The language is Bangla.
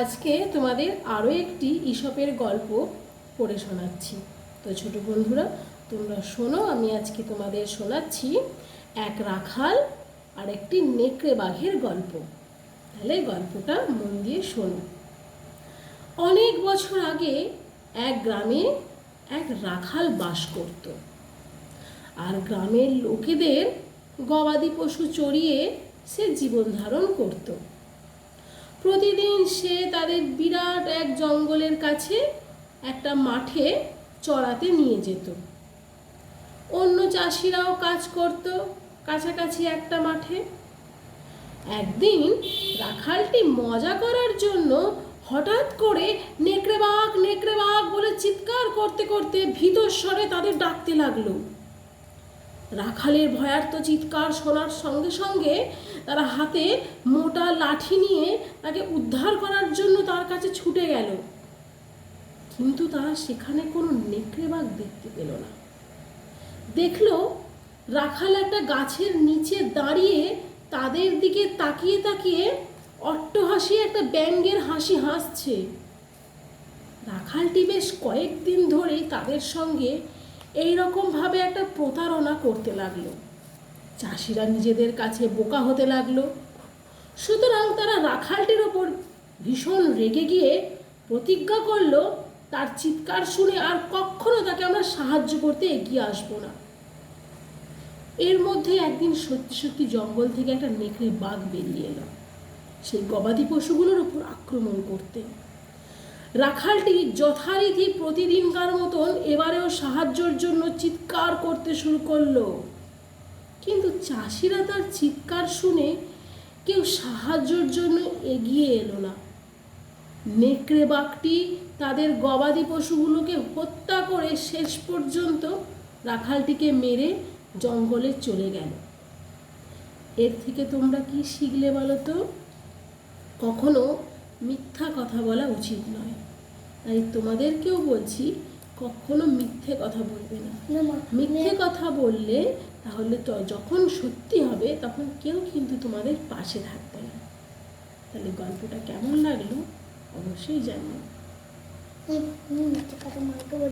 আজকে তোমাদের আরও একটি ইসপের গল্প পড়ে শোনাচ্ছি। তো ছোট বন্ধুরা, তোমরা শোনো, আমি আজকে তোমাদের শোনাচ্ছি এক রাখাল আর একটি নেকড়ে বাঘের গল্প। তাহলে গল্পটা মন দিয়ে শোনো। অনেক বছর আগে এক গ্রামে এক রাখাল বাস করত। আর গ্রামের লোকেদের গবাদি পশু চড়িয়ে সে জীবন ধারণ করতো। প্রতিদিন সে তাদের বিরাট এক জঙ্গলের কাছে একটা মাঠে চড়াতে নিয়ে যেত। অন্য চাষিরাও কাজ করত কাছাকাছি একটা মাঠে। একদিন রাখালটি মজা করার জন্য হঠাৎ করে নেকড়ে বাঘ নেকড়ে বাঘ বলে চিৎকার করতে করতে ভীতর স্বরে তাদের ডাকতে লাগল। রাখালের ভয়ার্থ চিৎকার শোনার সঙ্গে সঙ্গে তারা হাতে মোটা লাঠি নিয়ে তাকে উদ্ধার করার জন্য তার কাছে ছুটে গেল। কিন্তু তারা সেখানে কোনো নেকড়ে বাঘ দেখতে পেল না। দেখল রাখাল একটা গাছের নিচে দাঁড়িয়ে তাদের দিকে তাকিয়ে তাকিয়ে অট্টহাসি একটা ব্যঙ্গের হাসি হাসছে। রাখালটি বেশ কয়েকদিন ধরেই তাদের সঙ্গে এই রকমভাবে একটা প্রতারণা করতে লাগল। চাষিরা নিজেদের কাছে বোকা হতে লাগল। সুতরাং তারা রাখালটির ওপর ভীষণ রেগে গিয়ে প্রতিজ্ঞা করল, তার চিৎকার শুনে আর কখনো তাকে আমরা সাহায্য করতে এগিয়ে আসব না। এর মধ্যে একদিন সত্যি সত্যি জঙ্গল থেকে একটা নেকড়ে বাঘ বেরিয়ে এলো। সেই গবাদি পশুগুলোর উপর আক্রমণ করতে। রাখালটি যথারীতি প্রতিদিনকার মতন এবারেও সাহায্যের জন্য চিৎকার করতে শুরু করল। কিন্তু চাষিরা তার চিৎকার শুনে কেউ সাহায্যের জন্য এগিয়ে এলো না। নেকড়ে বাঘটি তাদের গবাদি পশুগুলোকে হত্যা করে শেষ পর্যন্ত রাখালটিকে মেরে জঙ্গলে চলে গেল। এর থেকে তোমরা কি শিখলে বলো তো কখনো মিথ্যা কথা বলা উচিত নয়। তাই তোমাদেরকেও বলছি কখনো মিথ্যে কথা বলবে না। মিথ্যে কথা বললে তাহলে তো যখন সত্যি হবে তখন কেউ কিন্তু তোমাদের পাশে থাকবে না। তাহলে গল্পটা কেমন লাগল? অবশ্যই জানিও।